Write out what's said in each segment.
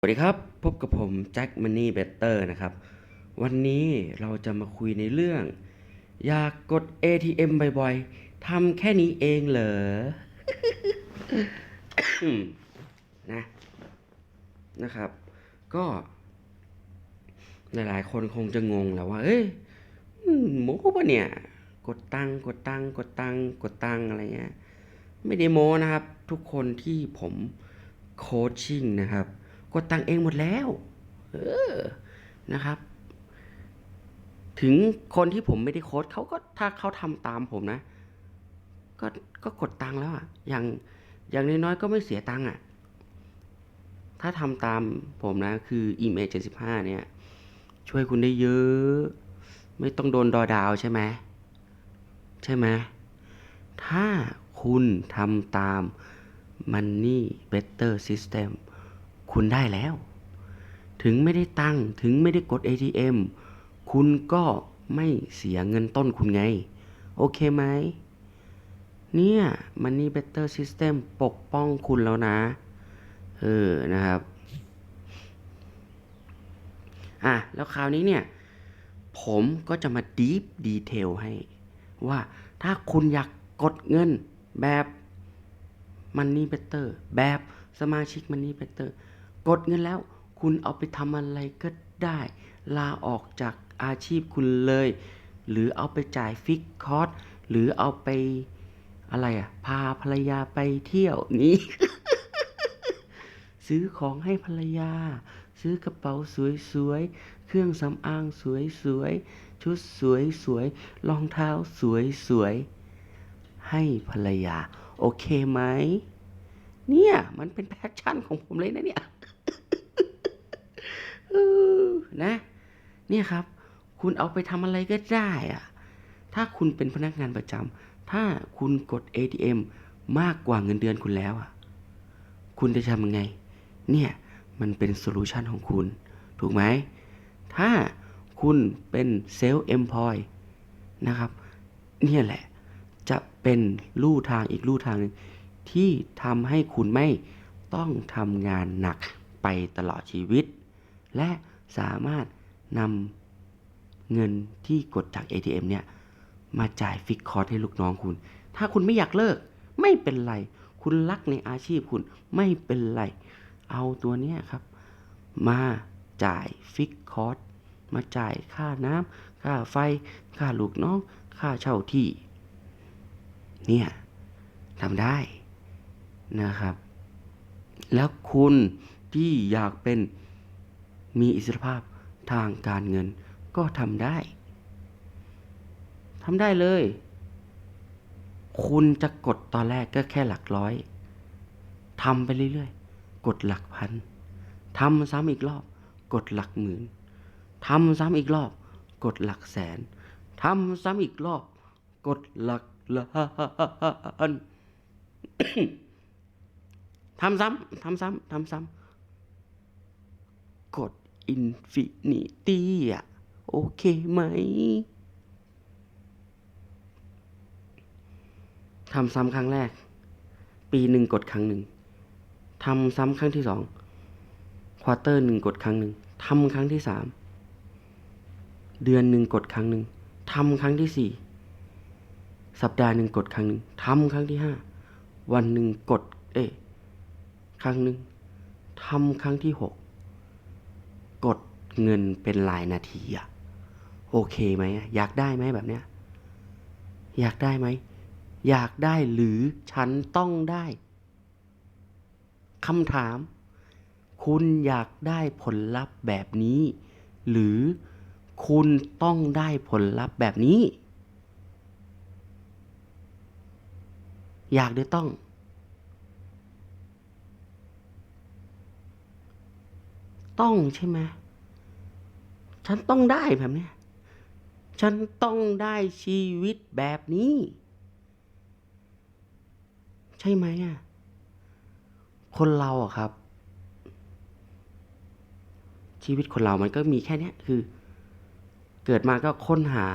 สวัสดีครับ พบกับผมแจ็คมันนี่เบเตอร์นะครับ วันนี้เราจะมาคุยในเรื่อง อยากกด ATM บ่อยๆทำแค่นี้เองเหรอ นะนะครับ ก็หลายๆคนคงจะงงแหล้วว่า เอ้ยโม้ปะเนี่ย กดตังค์กดตังค์กดตังค์กดตังค์อะไรเงี้ยไม่ได้โม้นะครับ ทุกคนที่ผมโคชชิ่งนะครับ กดตังเองหมดแล้ว เออนะครับ ถึงคนที่ผมไม่ได้โค้ชเขาก็ถ้าเขาทำตามผมนะ ก็ก็กดตังแล้วอะอย่างอย่างน้อยๆก็ไม่เสียตังค์อะถ้าทำตามผมนะ คือ e m a 75เนี่ย ช่วยคุณได้เยอะ ไม่ต้องโดนดอดาวใช่ไหมใช่ไหมถ้าคุณทำตาม Money Better System คุณได้แล้ว ถึงไม่ได้ตังถึงไม่ได้กด ATM คุณก็ไม่เสียเงินต้นคุณไง โอเคไหม เนี่ย Money Better System ปกป้องคุณแล้วนะ เออ นะครับ อะ แล้วคราวนี้เนี่ย ผมก็จะมา deep detail ให้ ว่าถ้าคุณอยากกดเงินแบบ Money Better แบบสมาชิก Money Better กดเงินแล้ว คุณเอาไปทำอะไรก็ได้ ลาออกจากอาชีพคุณเลย หรือเอาไปจ่ายฟิกคอร์สหรือเอาไปอะไรอะ พาภรรยาไปเที่ยวนี่ซื้อของให้ภรรยา ซื้อกระเป๋าสวยๆ เครื่องสำอางสวยๆ ชุดสวยๆ รองเท้าสวยๆ ให้ภรรยา โอเคไหม เนี่ย มันเป็นแพชชั่นของผมเลยนะเนี่ย นะ เนี่ยครับ คุณเอาไปทำอะไรก็ได้อะถ้าคุณเป็นพนักงานประจำถ้าคุณกด ATM มากกว่าเงินเดือนคุณแล้วอะคุณจะทำยังไง เนี่ยมันเป็นโซลูชันของคุณ ถูกไหม ถ้าคุณเป็นเซลล์เอ็มพอยนะครับ เนี่ยแหละ จะเป็นลู่ทางอีกลู่ทางหนึ่งที่ทำให้คุณไม่ต้องทำงานหนักไปตลอดชีวิต และ สามารถนำเงินที่กดจาก ATM เนี่ยมาจ่ายฟิกคอร์สให้ลูกน้องคุณ ถ้าคุณไม่อยากเลิก ไม่เป็นไร คุณรักในอาชีพคุณไม่เป็นไร เอาตัวเนี้ยครับ มาจ่ายฟิกคอร์สมาจ่ายค่าน้ำค่าไฟ ค่าลูกน้อง ค่าเช่าที่ เนี่ยทำได้นะครับ แล้วคุณที่อยากเป็น มีอิสรภาพทางการเงินก็ทำได้ทำได้เลย คุณจะกดตอนแรกก็แค่หลักร้อยทำไปเรื่อยๆ กดหลักพันทำซ้ำอีกรอบ กดหลักหมื่นทำซ้ำอีกรอบ กดหลักแสนทำซ้ำอีกรอบ กดหลักล้านทำซ้ำทำซ้ำทำซ้ำกด อินฟินิตี้อะ โอเคไหมทำซ้ำครั้งแรก ปีหนึ่งกดครั้งหนึ่งทำซ้ำครั้งที่สองควอเตอร์หนึ่งกดครั้งหนึ่งทำครั้งที่สามเดือนหนึ่งกดครั้งหนึ่งทำครั้งที่สี่สัปดาห์หนึ่งกดครั้งหนึ่งทำครั้งที่ห้าวันหนึ่งกด เอ๊ะครั้งหนึ่งทำครั้งที่หก กดเงินเป็นรายนาทีอะโอเคไหมอะอยากได้ไหมแบบเนี้ยอยากได้ไหม อยากได้หรือฉันต้องได้คำถาม คุณอยากได้ผลลัพธ์แบบนี้ หรือคุณต้องได้ผลลัพธ์แบบนี้ อยากหรือต้อง ต้องใช่ไหมฉันต้องได้แบบเนี้ยฉันต้องได้ชีวิตแบบนี้ ใช่ไหมอะคนเราอะครับ ชีวิตคนเรามันก็มีแค่เนี้ยคือ เกิดมาก็ค้นหา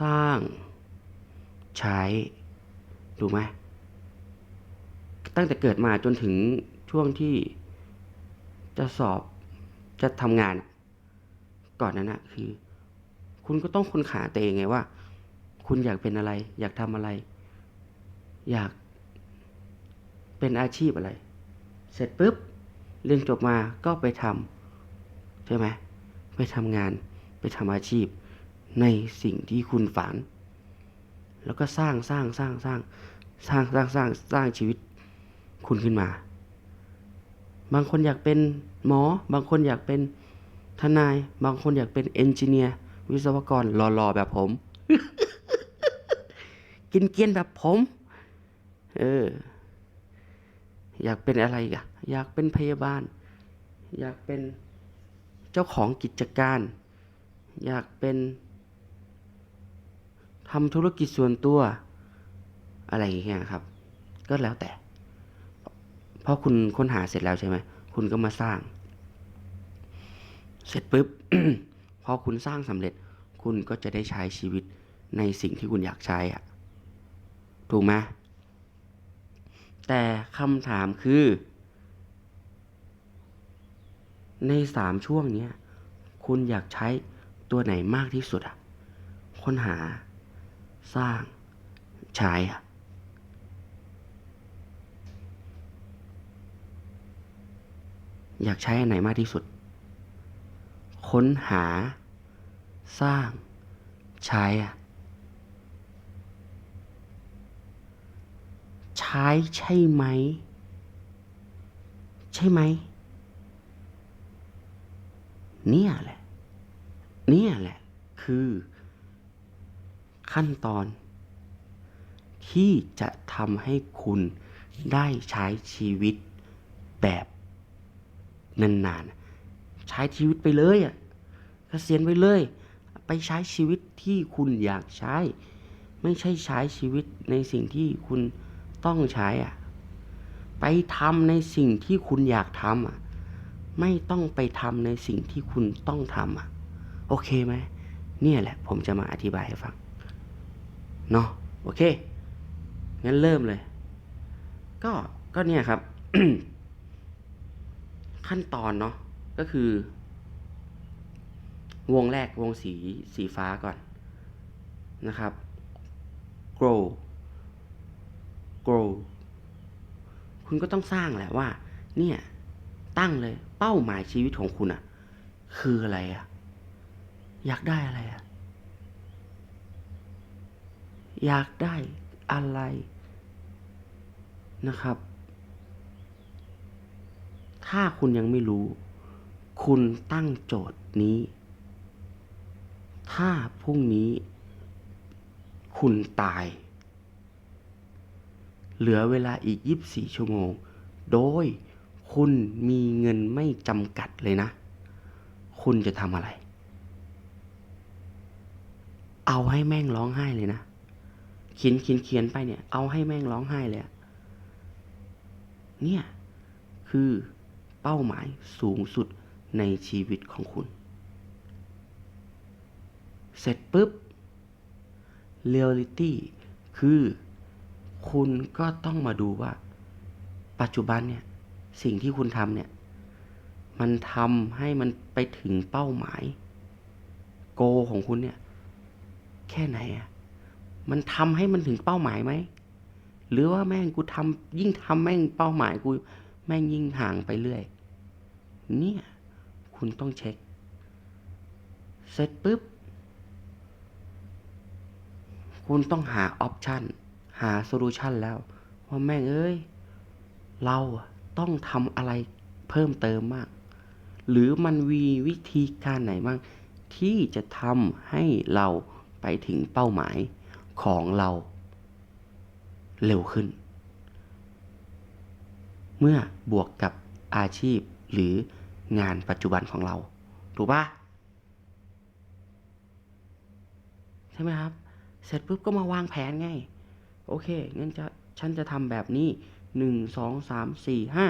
สร้าง ใช้ถูกไหมตั้งแต่เกิดมาจนถึงช่วงที่ จะสอบจะทำงานก่อนนั้นนะคือ คุณก็ต้องค้นหาตัวเองไงว่า คุณอยากเป็นอะไร อยากทำอะไร อยากเป็นอาชีพอะไร เสร็จปุ๊บเรียนจบมาก็ไปทำใช่ไหมไปทำงานไปทำอาชีพในสิ่งที่คุณฝัน แล้วก็สร้างสร้างสร้างสร้างสร้างสร้างสร้างสร้างชีวิตคุณขึ้นมา บางคนอยากเป็นหมอ บางคนอยากเป็นทนาย บางคนอยากเป็นเอนจิเนียร์วิศวกรหล่อๆแบบผม กินเกียนแบบผม เออ อยากเป็นอะไรกะอยากเป็นพยาบาล อยากเป็นเจ้าของกิจการ อยากเป็นทำธุรกิจส่วนตัวอะไรอย่างเงี้ยครับ ก็แล้วแต่ พอคุณค้นหาเสร็จแล้วใช่ไหมคุณก็มาสร้าง เสร็จปุ๊บพอคุณสร้างสำเร็จ คุณก็จะได้ใช้ชีวิตในสิ่งที่คุณอยากใช้อะถูกไหมแต่คำถามคือ ในสามช่วงเนี้ยคุณอยากใช้ตัวไหนมากที่สุดอะค้นหา สร้าง ใช้อะ อยากใช้อันไหนมากที่สุด ค้นหา สร้าง ใช้อะใช้ใช่ไหม ใช่ไหม เนี่ยแหละ เนี่ยแหละ คือ ขั้นตอน ที่จะทำให้คุณได้ใช้ชีวิตแบบ นานๆ ใช้ชีวิตไปเลยอะเกษียณไปเลย ไปใช้ชีวิตที่คุณอยากใช้ ไม่ใช่ใช้ชีวิตในสิ่งที่คุณต้องใช้อะ ไปทำในสิ่งที่คุณอยากทำอะ ไม่ต้องไปทำในสิ่งที่คุณต้องทำอะ โอเคไหม เนี่ยแหละ ผมจะมาอธิบายให้ฟัง เนาะโอเค งั้นเริ่มเลย ก็ ก็เนี่ยครับ ขั้นตอนเนาะก็คือ วงแรกวงสีสีฟ้าก่อนนะครับ grow grow คุณก็ต้องสร้างแหละว่า เนี่ย ตั้งเลยเป้าหมายชีวิตของคุณอะคืออะไรอะอยากได้อะไรอะอยากได้อะไรนะครับ ถ้าคุณยังไม่รู้ คุณตั้งโจทย์นี้ ถ้าพรุ่งนี้ คุณตาย เหลือเวลาอีก 24 ชั่วโมง โดยคุณมีเงินไม่จำกัดเลยนะ คุณจะทำอะไร เอาให้แม่งร้องไห้เลยนะเขียนเขียนเขียนไปเนี่ย เอาให้แม่งร้องไห้เลยอะเนี่ย คือ เป้าหมายสูงสุดในชีวิตของคุณ เสร็จปุ๊บเรียลิตี้คือคุณก็ต้องมาดูว่า ปัจจุบันเนี่ย สิ่งที่คุณทำเนี่ย มันทำให้มันไปถึงเป้าหมาย โกของคุณเนี่ย แค่ไหนอะมันทำให้มันถึงเป้าหมายไหม หรือว่าแม่งกูทำยิ่งทำแม่งเป้าหมายกู ม่งยิ่งห่างไปเรื่อย เนี่ย คุณต้องเช็ค เสร็จปุ๊บ คุณต้องหาออปชันหาโซลูชันแล้ว ว่าแม่งเอ้ย เราต้องทำอะไรเพิ่มเติมมาก หรือมันมีวิธีการไหนบ้างที่จะทำให้เราไปถึงเป้าหมายของเราเร็วขึ้น เมื่อบวกกับอาชีพหรืองานปัจจุบันของเรา ถูกปะใช่ไหมครับ เสร็จปุ๊บก็มาวางแผนไง โอเคงั้นจะฉันจะทำแบบนี้หนึ่งสองสามสี่ห้า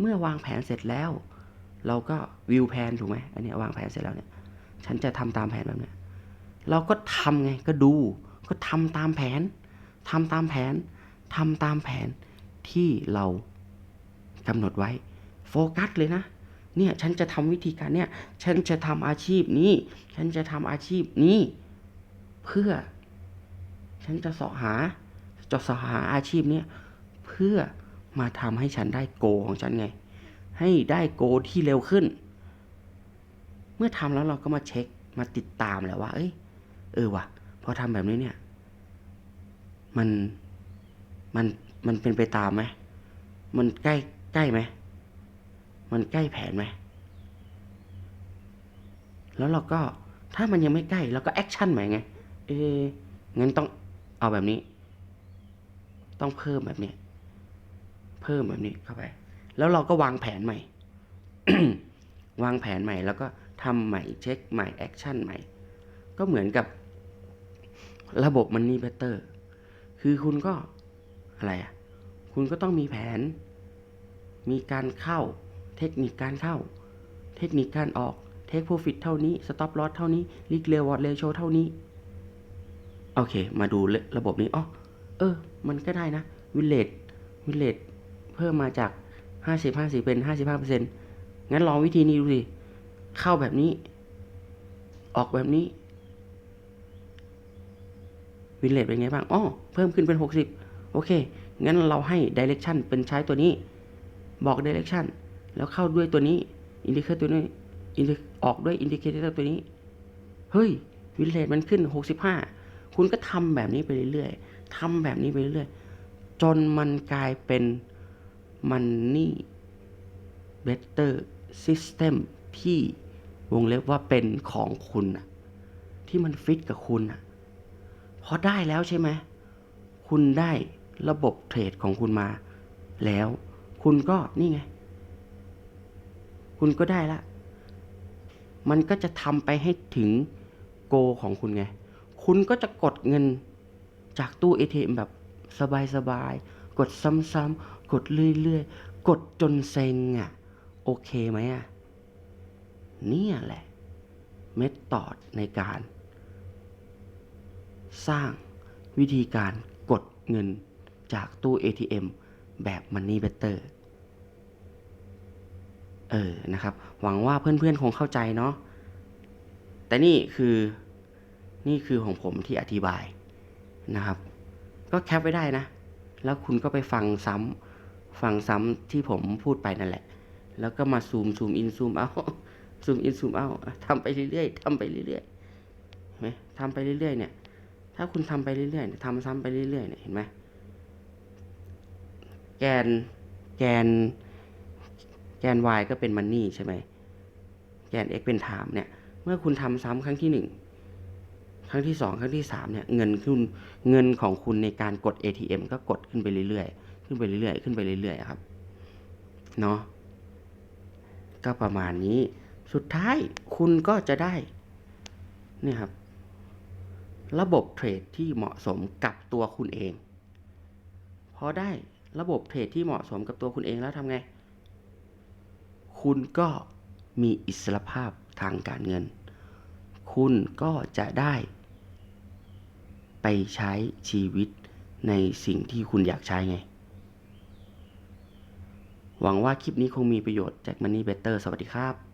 เมื่อวางแผนเสร็จแล้ว เราก็วิวแผนถูกไหมอันนี้วางแผนเสร็จแล้วเนี่ย ฉันจะทำตามแผนแบบเนี้ยเราก็ทำไงก็ดู ก็ทำตามแผนทำตามแผนทำตามแผน ที่เรากำหนดไว้ โฟกัสเลยนะ เนี่ยฉันจะทำวิธีการเนี่ย ฉันจะทำอาชีพนี้ ฉันจะทำอาชีพนี้ เพื่อ ฉันจะสาะหาจะสาะหาอาชีพเนี้ยเพื่อมาทำให้ฉันได้โกของฉันไง ให้ได้โกที่เร็วขึ้น เมื่อทำแล้วเราก็มาเช็คมาติดตามแหละว่า เอ้ย เออว่ะพอทำแบบนี้เนี่ย มันมัน มันเป็นไปตามไหมมันใกล้ใกล้ไหมมันใกล้แผนไหมแล้วเราก็ถ้ามันยังไม่ใกล้เราก็แอคชั่นใหม่ไงเอ๊ะงั้นต้องเอาแบบนี้ ต้องเพิ่มแบบนี้ เพิ่มแบบนี้เข้าไป แล้วเราก็วางแผนใหม่ วางแผนใหม่ แล้วก็ทำใหม่เช็คใหม่แอคชั่นใหม่ ก็เหมือนกับ ระบบมันนี่เบเตอร์ คือคุณก็ อะไรอะ คุณก็ต้องมีแผน มีการเข้า เทคนิคการเข้า เทคนิคการออก เทคโปรฟิตเท่านี้ สต็อปลอสเท่านี้ ลิกเรวอร์ดเรโชเท่านี้ โอเค มาดูระบบนี้อ๋อเออ มันก็ได้นะ วิลเลจวิลเลจเพิ่มมาจากห้าสิบห้าสิบเป็นห้าสิบห้าเปอร์เซ็นต์งั้นลองวิธีนี้ดูสิ เข้าแบบนี้ ออกแบบนี้วิลเลจเป็นไงบ้างอ๋อเพิ่มขึ้นเป็นหกสิบ โอเค งั้นเราให้ดิเรกชันเป็นใช้ตัวนี้ บอกดิเรกชันแล้วเข้าด้วยตัวนี้อินดิเคเตอร์ตัวนี้อินออกด้วยอินดิเคเตอร์ตัวนี้ เฮ้ยวิลเลจมันขึ้นหกสิบห้าคุณก็ทำแบบนี้ไปเรื่อยๆทำแบบนี้ไปเรื่อยๆ จนมันกลายเป็นมันนี่ better system ที่วงเล็บว่าเป็นของคุณอะที่มันฟิตกับคุณอะพอได้แล้วใช่ไหม คุณได้ ระบบเทรดของคุณมา แล้วคุณก็นี่ไง คุณก็ได้ละ มันก็จะทำไปให้ถึงโกของคุณไง คุณก็จะกดเงินจากตู้ ATM แบบสบายๆ กดซ้ำๆ กดเรื่อยๆ กดจนเซ็งอะ โอเคไหมอะ เนี่ยแหละ เมธอดในการ สร้างวิธีการกดเงิน จากตู้ ATM แบบ Money Better เออ นะครับ หวังว่าเพื่อนๆ คงเข้าใจเนาะ แต่นี่คือ นี่คือของผมที่อธิบายนะครับ ก็แคปไว้ได้นะ แล้วคุณก็ไปฟังซ้ำ ฟังซ้ำที่ผมพูดไปนั่นแหละ แล้วก็มาซูมซูมอินซูมเอาซูมอินซูมเอาทำไปเรื่อยๆทำไปเรื่อยๆเห็นไหมทำไปเรื่อยๆเนี่ย ถ้าคุณทำไปเรื่อยๆทำซ้ำไปเรื่อยๆเนี่ย เห็นไหม แกนแกนแกน y ก็เป็นมันนี่ใช่ไหมแกน x เป็นไทม์เนี่ย เมื่อคุณทำซ้ำครั้งที่หนึ่งครั้งที่สองครั้งที่สามเนี่ย เงินคุณเงินของคุณในการกด ATM ก็กดขึ้นไปเรื่อยๆ ขึ้นไปเรื่อยๆ ขึ้นไปเรื่อยๆ ครับ เนาะก็ประมาณนี้ สุดท้ายคุณก็จะได้เนี่ยครับ ระบบเทรดที่เหมาะสมกับตัวคุณเอง พอได้ ระบบเทรดที่เหมาะสมกับตัวคุณเองแล้วทำไง คุณก็มีอิสรภาพทางการเงิน คุณก็จะได้ ไปใช้ชีวิตในสิ่งที่คุณอยากใช้ไง หวังว่าคลิปนี้คงมีประโยชน์จาก Money Better สวัสดีครับ